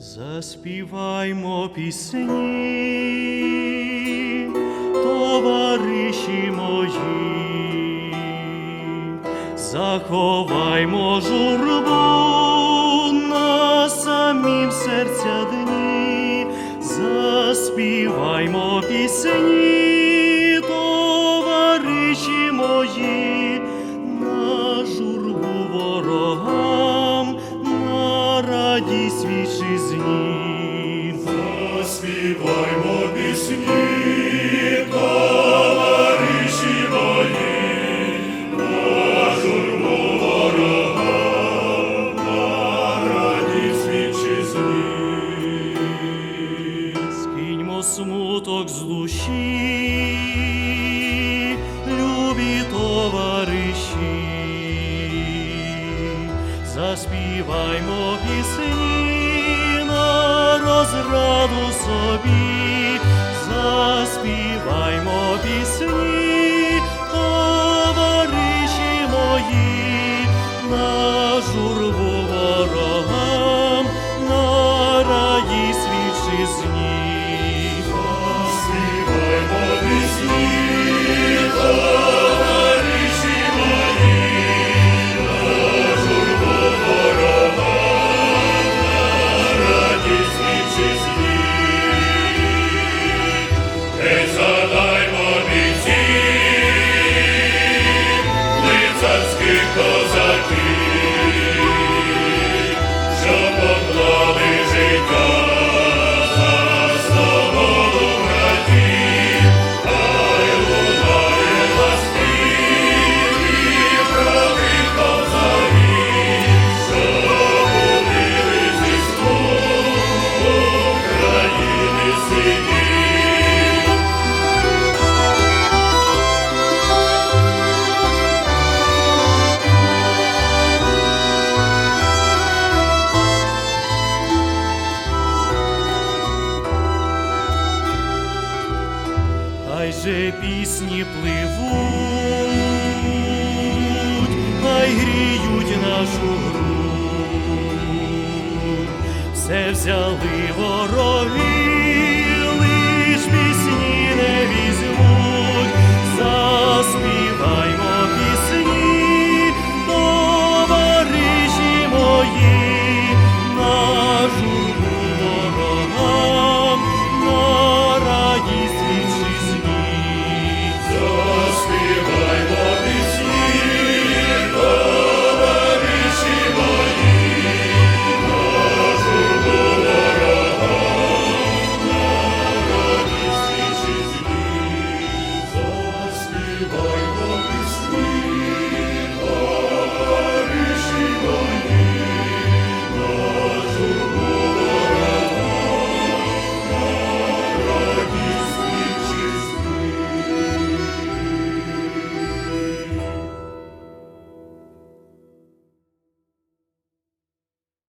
Заспіваймо пісні, товариші мої, заховаймо журбу на самім серця дні, заспіваймо пісні, Смуток з душі, любі товариші, заспіваймо пісні на розраду собі, Хай пісні пливуть, хай гріють нашу гру, все взяли вороги,